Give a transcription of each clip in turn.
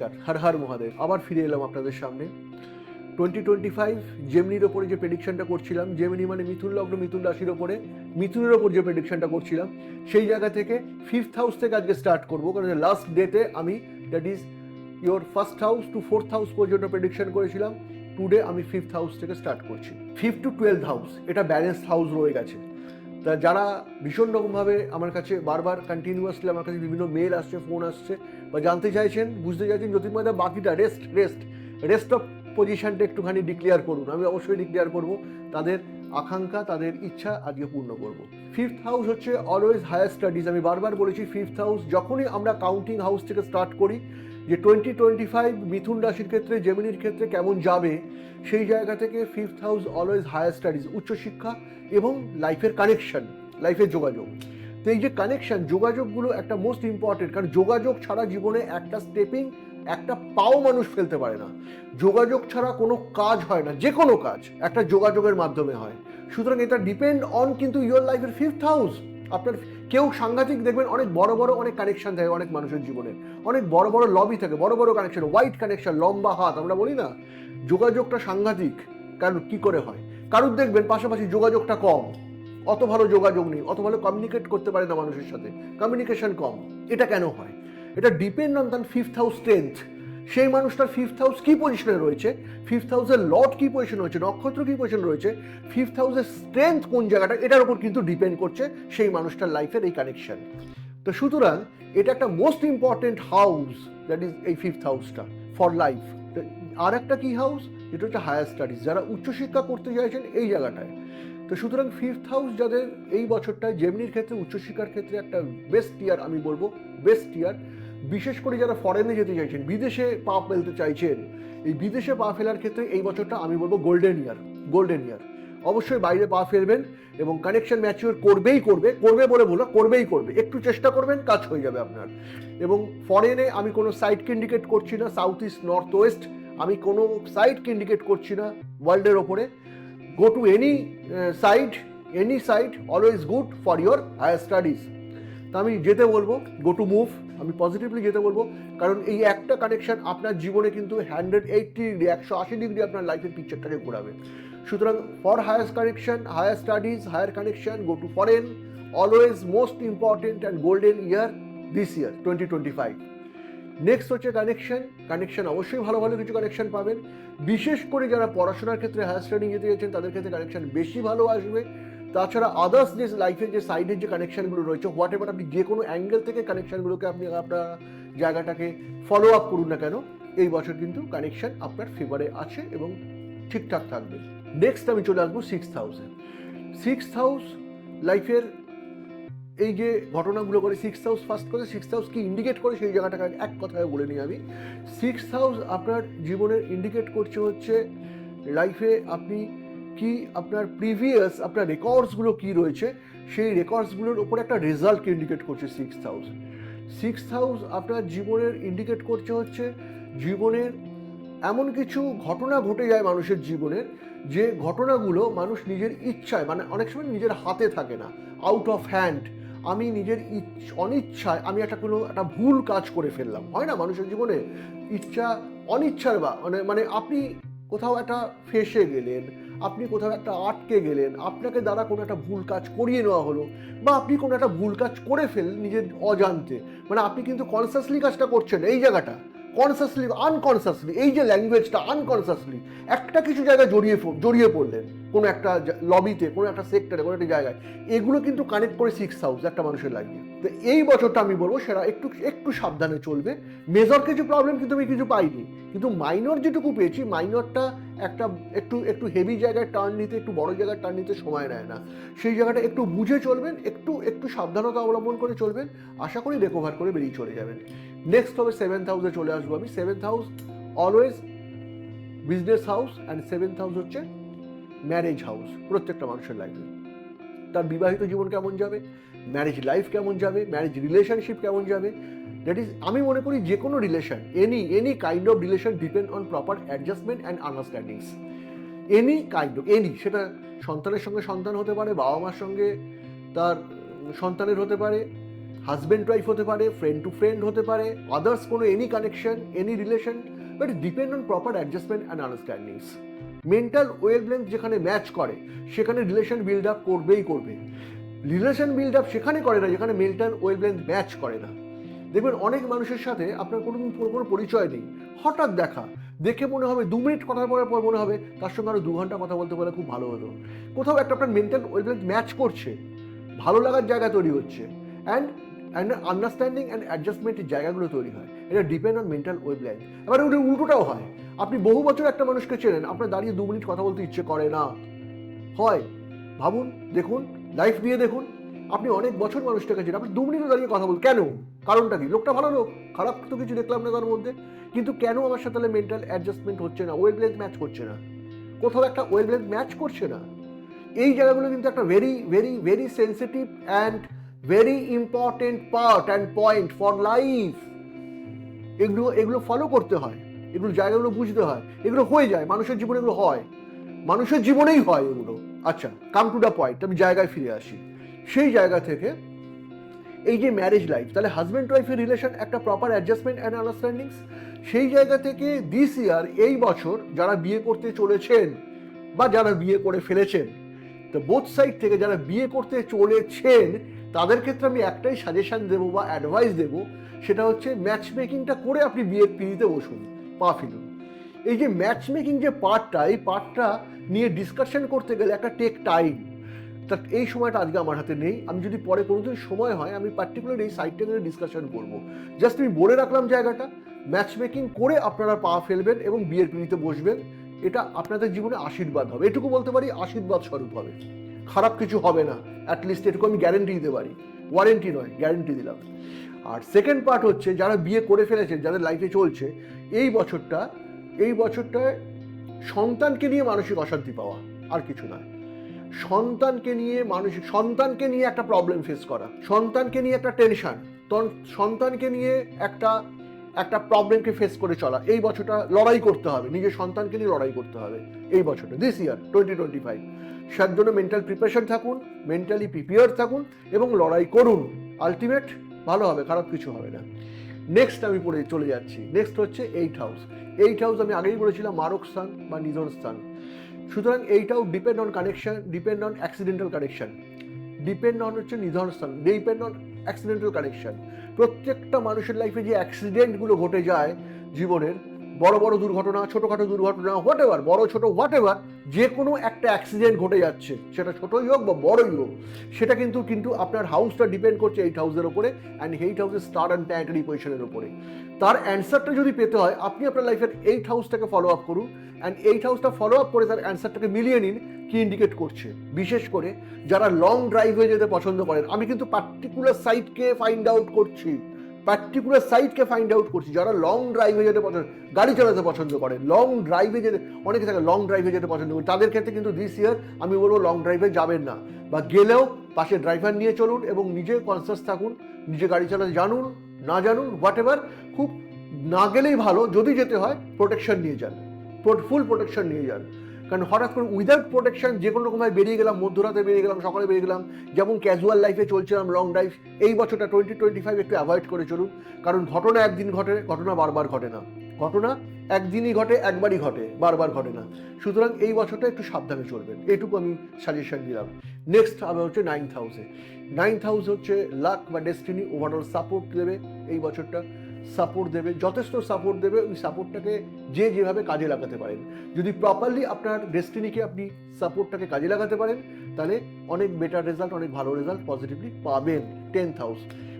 নমস্কার, হর হর মহাদেব, আবার ফিরে এলাম আপনাদের সামনে। টোয়েন্টি টোয়েন্টি ফাইভ জেমনির ওপরে যে প্রেডিকশনটা করছিলাম জেমিনি মানে মিথুন লগ্ন, মিথুন রাশির ওপরে, মিথুনের ওপর যে প্রেডিকশনটা করছিলাম, সেই জায়গা থেকে ফিফথ হাউস থেকে আজকে স্টার্ট করব, কারণ লাস্ট ডেতে আমি that is your first house to fourth house পর্যন্ত প্রেডিকশন করেছিলাম টুডে আমি ফিফথ হাউস থেকে স্টার্ট করছি। ফিফথ টু টুয়েলভ হাউস এটা ব্যালেন্স হাউস রয়ে গেছে। তা যারা ভীষণ রকমভাবে আমার কাছে বারবার কন্টিনিউয়াসলি আমার কাছে বিভিন্ন মেল আসছে ফোন আসছে, বা জানতে চাইছেন, বুঝতে চাইছেন জ্যোতির্ময়দা বাকিটা রেস্ট রেস্ট রেস্ট অফ পজিশনটা একটুখানি ডিক্লেয়ার করুন। আমি অবশ্যই ডিক্লেয়ার করব। তাদের আকাঙ্ক্ষা, তাদের ইচ্ছা আজকে পূর্ণ করব। ফিফথ হাউস হচ্ছে অলওয়েজ হায়ার স্টাডিজ আমি বারবার বলেছি ফিফথ হাউস যখনই আমরা কাউন্টিং হাউস থেকে স্টার্ট করি যে টোয়েন্টি টোয়েন্টি ফাইভ মিথুন রাশির ক্ষেত্রে জেমিনির ক্ষেত্রে কেমন যাবে, সেই জায়গা থেকে fifth house always higher studies উচ্চশিক্ষা এবং লাইফের কানেকশন লাইফের যোগাযোগ। তো এই যে কানেকশন যোগাযোগগুলো একটা মোস্ট ইম্পর্টেন্ট কারণ যোগাযোগ ছাড়া জীবনে একটা স্টেপিং একটা পাও মানুষ ফেলতে পারে না। যোগাযোগ ছাড়া কোনো কাজ হয় না যে কোনো কাজ, একটা যোগাযোগের মাধ্যমে হয়। সুতরাং এটা ডিপেন্ড অন কিন্তু ইয়োর লাইফের ফিফথ হাউস আপনার কেউ সাংঘাতিক দেখবেন, অনেক বড় বড় অনেক কানেকশন থাকে অনেক মানুষের জীবনে। অনেক বড় বড় লবি থাকে, বড় বড় কানেকশন হোয়াইট কানেকশন লম্বা হাত, আমরা বলি না? যোগাযোগটা সাংঘাতিক, কারণ কি করে হয়? কারুর দেখবেন, পাশাপাশি যোগাযোগটা কম। অত ভালো যোগাযোগ নেই, অত ভালো কমিউনিকেট করতে পারে না মানুষের সাথে। কমিউনিকেশন কম। এটা কেন হয়? এটা ডিপেন্ড অন তার ফিফথ হাউস স্ট্রেংথ সেই মানুষটার ফিফথ হাউস কি পজিশনে রয়েছে? ফিফথ হাউসের লর্ড কি পজিশন রয়েছে? নক্ষত্র কি পজিশন রয়েছে? ফিফথ হাউসের স্ট্রেংথ কোন জায়গাটা? এটার উপর কিন্তু ডিপেন্ড করছে সেই মানুষটার লাইফের এই কানেকশন তো সুতরাং এটা একটা most important house that is এই ফিফথ হাউসটা ফর লাইফ আর একটা কি হাউস যেটা হচ্ছে হায়ার স্টাডিজ যারা উচ্চশিক্ষা করতে চাইছেন এই জায়গাটায়। তো সুতরাং ফিফথ হাউস যাদের এই বছরটায় জেমনির ক্ষেত্রে উচ্চশিক্ষার ক্ষেত্রে একটা বেস্ট ইয়ার আমি বলব বেস্ট ইয়ার বিশেষ করে যারা ফরেনে যেতে চাইছেন, বিদেশে পা ফেলতে চাইছেন, এই বিদেশে পা ফেলার ক্ষেত্রে এই বছরটা আমি বলব গোল্ডেন ইয়ার গোল্ডেন ইয়ার অবশ্যই বাইরে পা ফেলবেন এবং কানেকশন ম্যাচিওর করবেই করবে করবে বলে বলো করবেই করবে। একটু চেষ্টা করবেন, কাজ হয়ে যাবে আপনার। এবং ফরেনে আমি কোনো সাইটকে ইন্ডিকেট করছি না সাউথ ইস্ট নর্থ ওয়েস্ট আমি কোনো সাইটকে ইন্ডিকেট করছি না ওয়ার্ল্ডের ওপরে। Go to any site any site always good for your higher studies তা আমি যেতে বলব গো টু মুভ আমি পজিটিভলি যেতে বলব, কারণ এই একটা কানেকশন আপনার জীবনে কিন্তু হান্ড্রেড এইটটি ডিগ্রি একশো আশি ডিগ্রি আপনার লাইফের পিকচারটাকে ঘোরাবে। সুতরাং for higher connection higher studies higher connection go to foreign always most important and golden year this year twenty twenty five next হচ্ছে কানেকশন কানেকশন অবশ্যই ভালো ভালো কিছু কানেকশন পাবেন। বিশেষ করে যারা পড়াশোনার ক্ষেত্রে হায়ার স্টাডি যেতে চাইছেন তাদের ক্ষেত্রে কানেকশন বেশি ভালো আসবে। তাছাড়া আদার্স যে লাইফের যে সাইডের যে কানেকশনগুলো রয়েছে হোয়াট এভার আপনি যে কোনো অ্যাঙ্গেল থেকে কানেকশনগুলোকে আপনি আপনার জায়গাটাকে ফলো আপ করুন না কেন, এই বছর কিন্তু কানেকশন আপনার ফেভারে আছে এবং ঠিকঠাক থাকবে। নেক্সট আমি চলে আসব সিক্স হাউসে সিক্স হাউস লাইফের এই যে ঘটনাগুলো করে সিক্স হাউস ফার্স্ট করে সিক্স হাউস কি ইন্ডিকেট করে সেই জায়গাটাকে এক কথায় বলে নিই আমি। সিক্স হাউস আপনার জীবনের ইন্ডিকেট করছে হচ্ছে লাইফে আপনি কি আপনার প্রিভিয়াস আপনার রেকর্ডসগুলো কি রয়েছে, সেই রেকর্ডসগুলোর উপর একটা রেজাল্টকে ইন্ডিকেট করছে সিক্স হাউস সিক্স হাউস আপনার জীবনের ইন্ডিকেট করছে হচ্ছে জীবনের এমন কিছু ঘটনা ঘটে যায় মানুষের জীবনের, যে ঘটনাগুলো মানুষ নিজের ইচ্ছায় মানে অনেক সময় নিজের হাতে থাকে না আউট অফ হ্যান্ড আমি নিজের অনিচ্ছায়, আমি একটা কোনো, একটা ভুল কাজ করে ফেললাম। হয় না মানুষের জীবনে ইচ্ছা, অনিচ্ছার বা মানে মানে আপনি কোথাও একটা ফেসে গেলেন আপনি কোথাও একটা আটকে গেলেন, আপনাকে দ্বারা কোনো একটা ভুল কাজ করিয়ে নেওয়া হলো বা আপনি কোনো একটা ভুল কাজ করে ফেললেন নিজের অজান্তে। মানে আপনি কিন্তু কনসাসলি কাজটা করছেন এই জায়গাটা। কনসাসলি আনকনসাসলি এই যে ল্যাঙ্গুয়েজটা আনকনসাসলি একটা কিছু জায়গায় জড়িয়ে জড়িয়ে পড়লেন, কোনো একটা লবিতে কোনো একটা সেক্টরে কোনো একটা জায়গায়, এগুলো কিন্তু কানেক্ট করে সিক্স হাউস একটা মানুষের লাইফে তো এই বছরটা আমি বলব সেটা একটু একটু সাবধানে চলবে। মেজর কিছু প্রবলেম কিন্তু আমি কিছু পাইনি। কিন্তু মাইনর যেটুকু পেয়েছি মাইনরটা একটা, একটু একটু হেভি জায়গায় টার্ন নিতে, একটু বড় জায়গায় টার্ন নিতে সময় নেয় না। সেই জায়গাটা একটু বুঝে চলবেন, একটু একটু সাবধানতা অবলম্বন করে চলবেন। আশা করি রেকভার করে বেরিয়ে চলে যাবেন। নেক্সট হবে সেভেন্থ হাউসে চলে আসব আমি। Seventh house always business house and seventh house হচ্ছে ম্যারেজ হাউস প্রত্যেকটা মানুষের লাইফে তার বিবাহিত জীবন কেমন যাবে? ম্যারেজ লাইফ কেমন যাবে? ম্যারেজ রিলেশনশিপ কেমন যাবে? দ্যাট ইজ আমি মনে করি যে কোনো relation any any kind of relation depend on proper adjustment and understandings any kind of any সেটা সন্তানের সঙ্গে সন্তান হতে পারে বাবা মার সঙ্গে তার সন্তানের হতে পারে হাজব্যান্ড ওয়াইফ হতে পারে ফ্রেন্ড টু ফ্রেন্ড হতে পারে আদার্স কোনো any connection any relation but depend on proper adjustment and understandings mental ওয়েলব্লেন্থ যেখানে ম্যাচ করে, সেখানে রিলেশন বিল্ড আপ করবেই করবে। রিলেশন বিল্ড আপ সেখানে করে না, যেখানে মেন্টাল ওয়েলব্লেন্থ ম্যাচ করে না। দেখবেন অনেক মানুষের সাথে আপনার কোনো কোনো পরিচয় নেই। হঠাৎ দেখা, দেখে মনে হবে দু মিনিট কথা বলার পর মনে হবে তার সঙ্গে আরও দু ঘণ্টা কথা বলতে পারলে খুব ভালো হতো কোথাও একটা আপনার মেন্টাল ওয়েলব্লেন্থ ম্যাচ করছে, ভালো লাগার জায়গা তৈরি হচ্ছে। অ্যান্ড অ্যান্ড আন্ডারস্ট্যান্ডিং অ্যান্ড অ্যাডজাস্টমেন্টের জায়গাগুলো তৈরি হয়। এটা ডিপেন্ড অন মেন্টাল ওয়েবলেন্থ এবার ওটা উল্টোটাও হয়। আপনি বহু বছর একটা মানুষকে চেনেন, আপনার দাঁড়িয়ে দু মিনিট কথা বলতে ইচ্ছে করে না। হয়। ভাবুন, দেখুন লাইফ দিয়ে দেখুন। আপনি অনেক বছর মানুষটাকে চেনেন, আপনি দু মিনিটও দাঁড়িয়ে কথা বল কেন? কারণটা কি? লোকটা ভালো লোক, খারাপ তো কিছু দেখলাম না তার মধ্যে। কিন্তু কেন আমার সাথে মেন্টাল অ্যাডজাস্টমেন্ট হচ্ছে না? ওয়েবলেন্থ ম্যাচ করছে না। কোথাও একটা ওয়েবলেন্থ ম্যাচ করছে না। এই জায়গাগুলো কিন্তু একটা very very very sensitive and very important part and point for life এগুলো এগুলো ফলো করতে হয়। এগুলো জায়গাগুলো বুঝতে হয়। এগুলো হয়ে যায়। মানুষের জীবনে এগুলো হয়। মানুষের জীবনেই হয় এগুলো। আচ্ছা কাম টু দ্য পয়েন্ট আমি জায়গায় ফিরে আসি। সেই জায়গা থেকে এই যে ম্যারেজ লাইফ তাহলে হাজব্যান্ড ওয়াইফের রিলেশন একটা প্রপার অ্যাডজাস্টমেন্ট অ্যান্ড আন্ডারস্ট্যান্ডিংস সেই জায়গা থেকে দিস ইয়ার এই বছর যারা বিয়ে করতে চলেছেন বা যারা বিয়ে করে ফেলেছেন, তো বোথ সাইড থেকে যারা বিয়ে করতে চলেছেন তাদের ক্ষেত্রে আমি একটাই সাজেশন দেবো বা অ্যাডভাইস দেবো, সেটা হচ্ছে ম্যাচ মেকিংটা করে আপনি বিয়ের পিড়িতে বসুন, পা ফেলুন। এই যে ম্যাচ মেকিং যে পার্টটা এই পার্টটা নিয়ে ডিসকাশন করতে গেলে একটা টেক টাইম তা এই সময়টা আজকে আমার হাতে নেই। আমি যদি পরে কোনোদিন সময় হয়, আমি পার্টিকুলার এই সাইডটা নিয়ে ডিসকাশন করব। জাস্ট আমি বলে রাখলাম জায়গাটা ম্যাচ মেকিং করে আপনারা পা ফেলবেন এবং বিয়ের পিড়িতে বসবেন। এটা আপনাদের জীবনে আশীর্বাদ হবে। এটুকু বলতে পারি, আশীর্বাদ স্বরূপ হবে। খারাপ কিছু হবে না। অ্যাটলিস্ট এটুকু আমি গ্যারেন্টি দিতে পারি। ওয়ারেন্টি নয় গ্যারেন্টি দিলাম। আর সেকেন্ড পার্ট হচ্ছে, যারা বিয়ে করে ফেলেছেন যাদের লাইফে চলছে, এই বছরটা, এই বছরটায় সন্তানকে নিয়ে মানসিক অশান্তি পাওয়া আর কিছু নয়। সন্তানকে নিয়ে মানসিক, সন্তানকে নিয়ে একটা প্রবলেম ফেস করা, সন্তানকে নিয়ে একটা টেনশন সন্তানকে নিয়ে একটা একটা প্রবলেমকে ফেস করে চলা, এই বছরটা লড়াই করতে হবে, নিজের সন্তানকে নিয়ে লড়াই করতে হবে, এই বছরটা this year twenty twenty five সার জন্য মেন্টাল প্রিপারেশন থাকুন মেন্টালি প্রিপেয়ার থাকুন এবং লড়াই করুন। আলটিমেট ভালো হবে, খারাপ কিছু হবে না। নেক্সট আমি পড়ে চলে যাচ্ছি। নেক্সট হচ্ছে এইট হাউস এইট হাউস আমি আগেই বলেছিলাম, মারক স্থান বা নিধন স্থান। সুতরাং এইটাও depend on connection depend on accidental connection depend on হচ্ছে নিধন স্থান। ডিপেন্ড অন অ্যাক্সিডেন্টাল কানেকশন প্রত্যেকটা মানুষের লাইফে যে অ্যাক্সিডেন্টগুলো ঘটে যায় জীবনের বড় বড় দুর্ঘটনা, ছোটোখাটো দুর্ঘটনা হোয়াট এভার বড়, ছোট হোয়াট এভার যে কোনো একটা অ্যাক্সিডেন্ট ঘটে যাচ্ছে, সেটা ছোটই হোক বা বড়ই হোক, সেটা কিন্তু কিন্তু আপনার হাউসটা ডিপেন্ড করছে এইট হাউসের ওপরে অ্যান্ড এইট হাউসের স্টার অ্যান্ড প্যান্টারি পজিশনের ওপরে। তার অ্যান্সারটা যদি পেতে হয়, আপনি আপনার লাইফের এইট হাউসটাকে ফলো আপ করুন অ্যান্ড এইট হাউসটা ফলো আপ করে তার অ্যান্সারটাকে মিলিয়ে নিন কি ইন্ডিকেট করছে। বিশেষ করে যারা লং ড্রাইভে যেতে পছন্দ করেন, আমি কিন্তু পার্টিকুলার সাইটকে ফাইন্ড আউট করছি। পার্টিকুলার সাইটকে ফাইন্ড আউট করছি। যারা লং ড্রাইভে যেতে পছন্দ গাড়ি চালাতে পছন্দ করে। লং ড্রাইভে যেতে অনেকে থাকে লং ড্রাইভে যেতে পছন্দ করে। তাদের ক্ষেত্রে কিন্তু দিস ইয়ার আমি বলব লং ড্রাইভে যাবেন না। বা গেলেও পাশে ড্রাইভার নিয়ে চলুন এবং নিজে কনসাস থাকুন। নিজে গাড়ি চালাতে জানুন, না জানুন হোয়াট এভার খুব না গেলেই ভালো। যদি যেতে হয় প্রোটেকশন নিয়ে যান। ফুল প্রোটেকশন নিয়ে যান। কারণ হঠাৎ করে উইদাউট প্রোটেকশন যে কোনো রকমভাবে বেরিয়ে গেলাম, মধ্যরাতে বেরিয়ে গেলাম, সকালে বেরিয়ে গেলাম, যেমন ক্যাজুয়াল লাইফে চলছিলাম লং ড্রাইভ এই বছরটা টোয়েন্টি টোয়েন্টি ফাইভ একটু অ্যাভয়েড করে চলুন। কারণ ঘটনা একদিন ঘটে, ঘটনা বারবার ঘটে না। ঘটনা একদিনই ঘটে, একবারই ঘটে, বারবার ঘটে না। সুতরাং এই বছরটা একটু সাবধানে চলবেন। এটুকু আমি সাজেশন দিলাম। নেক্সট আবার হচ্ছে নাইন্থ হাউসে নাইন্থ হাউস হচ্ছে লাক বা ডেস্টিনি ওভারঅল সাপোর্ট দেবে এই বছরটা। সাপোর্ট দেবে, যথেষ্ট সাপোর্ট দেবে, ওই সাপোর্টটাকে যে যেভাবে কাজে লাগাতে পারেন। যদি প্রপারলি আপনার ডেস্টিনিকে আপনি সাপোর্টটাকে কাজে লাগাতে পারেন, তাহলে অনেক বেটার রেজাল্ট অনেক ভালো রেজাল্ট পজিটিভলি পাবেন টেন্থ হাউস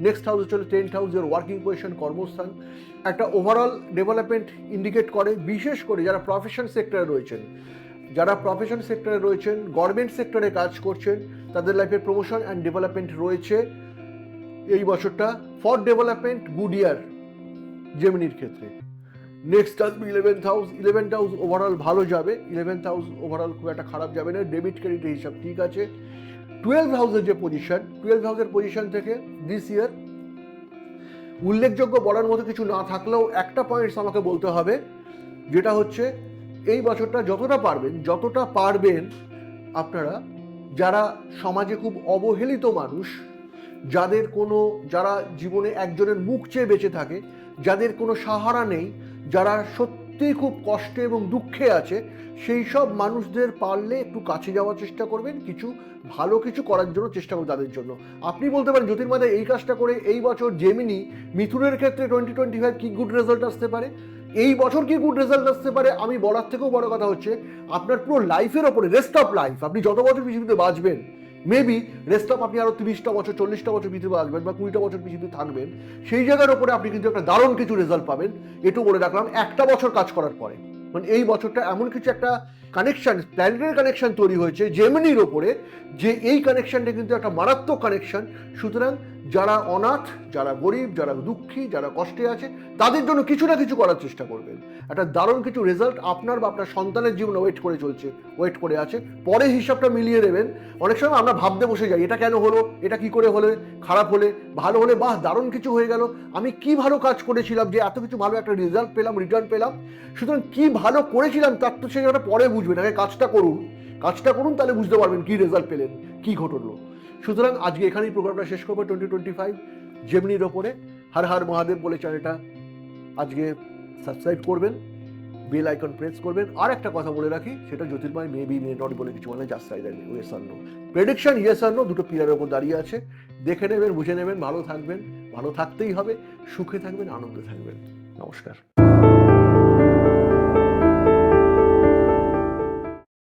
নেক্সট হাউস হচ্ছে টেন্থ হাউস এর ওয়ার্কিং পজিশন কর্মস্থান। একটা ওভারঅল ডেভেলপমেন্ট ইন্ডিকেট করে, বিশেষ করে যারা প্রফেশন সেক্টরে রয়েছেন। যারা প্রফেশন সেক্টরে রয়েছেন গভর্নমেন্ট সেক্টরে কাজ করছেন, তাদের লাইফে প্রমোশন অ্যান্ড ডেভেলপমেন্ট রয়েছে। এই বছরটা ফর ডেভেলপমেন্ট গুড ইয়ার জেমিনির ক্ষেত্রে। নেক্সট আসবে eleventh house eleventh house overall ভালো যাবে। ইলেভেন্থ হাউস ওভারঅল খুব একটা খারাপ যাবে না। ডেবিট ক্রেডিটের হিসাব ঠিক আছে। টুয়েলভ হাউসের যে পজিশন টুয়েলভ হাউসের পজিশন থেকে দিস ইয়ার উল্লেখযোগ্য বলার মতো কিছু না থাকলেও একটা পয়েন্টস আমাকে বলতে হবে, যেটা হচ্ছে এই বছরটা যতটা পারবেন যতটা পারবেন আপনারা, যারা সমাজে খুব অবহেলিত মানুষ, যাদের কোনো, যারা জীবনে একজনের মুখ চেয়ে বেঁচে থাকে যাদের কোনো সাহারা নেই, যারা সত্যি খুব কষ্টে এবং দুঃখে আছে, সেই সব মানুষদের পারলে একটু কাছে যাওয়ার চেষ্টা করবেন, কিছু ভালো কিছু করার জন্য চেষ্টা করুন তাদের জন্য। আপনি বলতে পারেন জ্যোতির্মাদায় এই কাজটা করে এই বছর জেমিনি মিথুনের ক্ষেত্রে টোয়েন্টি টোয়েন্টি ফাইভ কী গুড রেজাল্ট আসতে পারে? এই বছর কি গুড রেজাল্ট আসতে পারে? আমি বলার থেকেও বড় কথা হচ্ছে, আপনার পুরো লাইফের ওপরে রেস্ট অফ লাইফ আপনি যত বছর পৃথিবীতে বাঁচবেন মেবি রেস্ট অফ আপনি আরও তিরিশটা বছর, চল্লিশটা বছর পৃথিবীতে আসবেন বা কুড়িটা বছর পৃথিবীতে থাকবেন, সেই জায়গার ওপরে আপনি কিন্তু একটা দারুণ কিছু রেজাল্ট পাবেন। এটু বলে রাখলাম, একটা বছর কাজ করার পরে। মানে এই বছরটা এমন কিছু একটা কানেকশান প্ল্যানেটের কানেকশান তৈরি হয়েছে জেমিনির ওপরে যে এই কানেকশানটা কিন্তু একটা মারাত্মক কানেকশান সুতরাং যারা অনাথ, যারা গরিব, যারা দুঃখী, যারা কষ্টে আছে, তাদের জন্য কিছু না কিছু করার চেষ্টা করবেন। একটা দারুণ কিছু রেজাল্ট আপনার বা আপনার সন্তানের জীবনে ওয়েট করে চলছে ওয়েট করে আছে। পরে হিসাবটা মিলিয়ে দেবেন। অনেক সময় আমরা ভাবতে বসে যাই, এটা কেন হলো, এটা কি করে হলে, খারাপ হলে, ভালো হলে, বাহ, দারুণ কিছু হয়ে গেল। আমি কি ভালো কাজ করেছিলাম যে এত কিছু ভালো একটা রেজাল্ট পেলাম রিটার্ন পেলাম? সুতরাং কি ভালো করেছিলাম তার তো জায়গাটা পরে বুঝবেন। আগে কাজটা করুন। কাজটা করুন, তাহলে বুঝতে পারবেন কি রেজাল্ট পেলেন, কি ঘটলো। সুতরাং আজকে এখানেই প্রোগ্রামটা শেষ করব টোয়েন্টি টোয়েন্টি ফাইভ জেমনির ওপরে। হর হর মহাদেব বলে চ্যানেলটা আজকে সাবস্ক্রাইব করবেন বেল আইকন প্রেস করবেন। আর একটা কথা বলে রাখি, সেটা জ্যোতির্ময় মে বি মে নট বলে কিছু মানে just side yes or no prediction yes or no দুটো পিলারের ওপর দাঁড়িয়ে আছে। দেখে নেবেন, বুঝে নেবেন, ভালো থাকবেন, ভালো থাকতেই হবে, সুখে থাকবেন, আনন্দে থাকবেন। নমস্কার।